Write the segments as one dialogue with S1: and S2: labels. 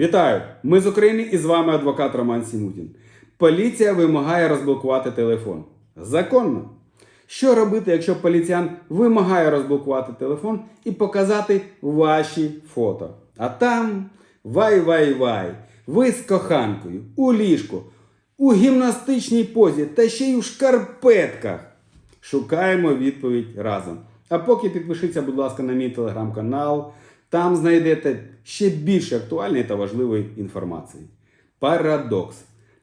S1: Вітаю! Ми з України і з вами адвокат Роман Сімутін. Поліція вимагає розблокувати телефон. Законно. Що робити, якщо поліціян вимагає розблокувати телефон і показати ваші фото? А там вай-вай-вай, ви з коханкою, у ліжку, у гімнастичній позі та ще й у шкарпетках. Шукаємо відповідь разом. А поки підпишіться, будь ласка, на мій телеграм-канал. Там знайдете ще більше актуальної та важливої інформації. Парадокс.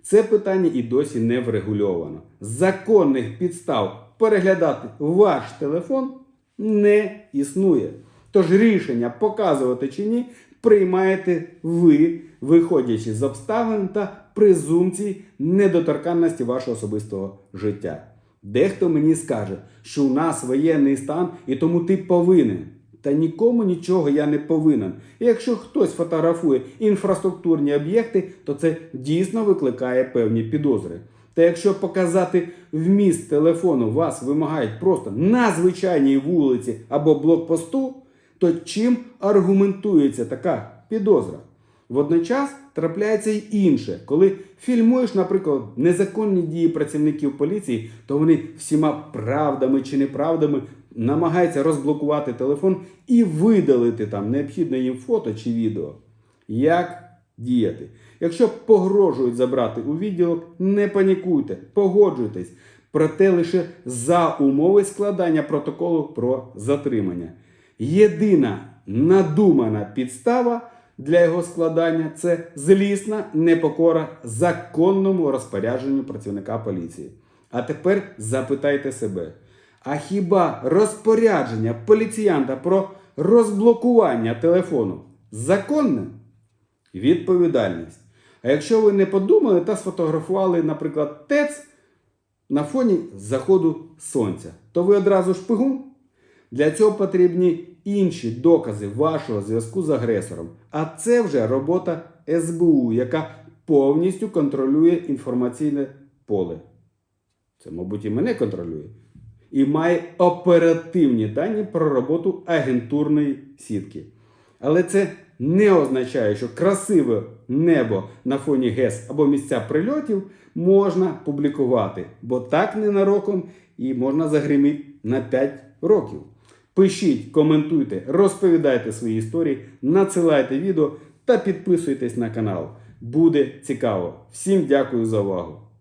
S1: Це питання і досі не врегульовано. Законних підстав переглядати ваш телефон не існує. Тож рішення показувати чи ні приймаєте ви, виходячи з обставин та презумпцій недоторканності вашого особистого життя. Дехто мені скаже, що у нас воєнний стан і тому ти повинен. Та нікому нічого я не повинен. І якщо хтось фотографує інфраструктурні об'єкти, то це дійсно викликає певні підозри. Та якщо показати вміст телефону вас вимагають просто на звичайній вулиці або блокпосту, то чим аргументується така підозра? Водночас трапляється й інше, коли фільмуєш, наприклад, незаконні дії працівників поліції, то вони всіма правдами чи неправдами намагаються розблокувати телефон і видалити там необхідне їм фото чи відео. Як діяти? Якщо погрожують забрати у відділок, не панікуйте, погоджуйтесь, проте лише за умови складання протоколу про затримання. Єдина надумана підстава для його складання це злісна непокора законному розпорядженню працівника поліції. А тепер запитайте себе: а хіба розпорядження поліціянта про розблокування телефону законне? Відповідальність. А якщо ви не подумали та сфотографували, наприклад, ТЕЦ на фоні заходу сонця, то ви одразу шпигун? Для цього потрібні інші докази вашого зв'язку з агресором. А це вже робота СБУ, яка повністю контролює інформаційне поле. Це, мабуть, і мене контролює. І має оперативні дані про роботу агентурної сітки. Але це не означає, що красиве небо на фоні ГЕС або місця прильотів можна публікувати, бо так ненароком і можна загриміти на 5 років. Пишіть, коментуйте, розповідайте свої історії, надсилайте відео та підписуйтесь на канал. Буде цікаво. Всім дякую за увагу!